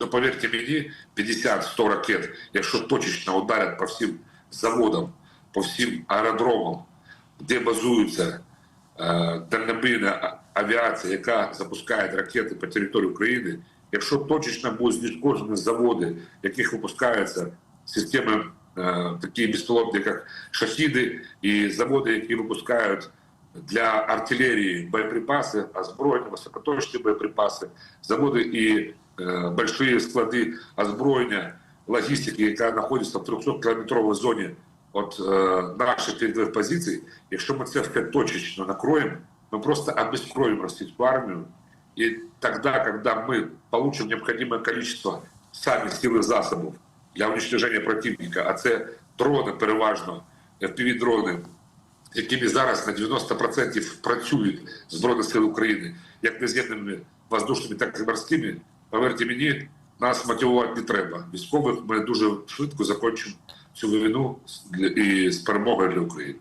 то повірте мені, 50-100 ракет, якщо точечно ударять по всім заводам, по всім аеродромам, де базується е, дальнобійна авіація, яка запускає ракети по території України, якщо точечно будуть знешкоджені заводи, яких випускаються системи е, такі безпілотні, як шахіди, і заводи, які випускають для артилерії боєприпаси, озброєння, високоточні боєприпаси, заводи і большие склади озброєння, логістики, яка знаходиться в 300-кілометровій зоні от е, наших передових позицій, якщо ми це все точечно накроем, мы просто обескроем российскую армию. И тогда, когда мы получим необходимое количество сами силы засобов для уничтожения противника, а це дрони переважно, FPV-дрони, якими зараз на 90% працюють Збройні Сили України, як наземними воздушними, так і морськими, повірте мені, нас мотивувати не треба. Військових ми дуже швидко закінчимо цю війну і з перемогою для України.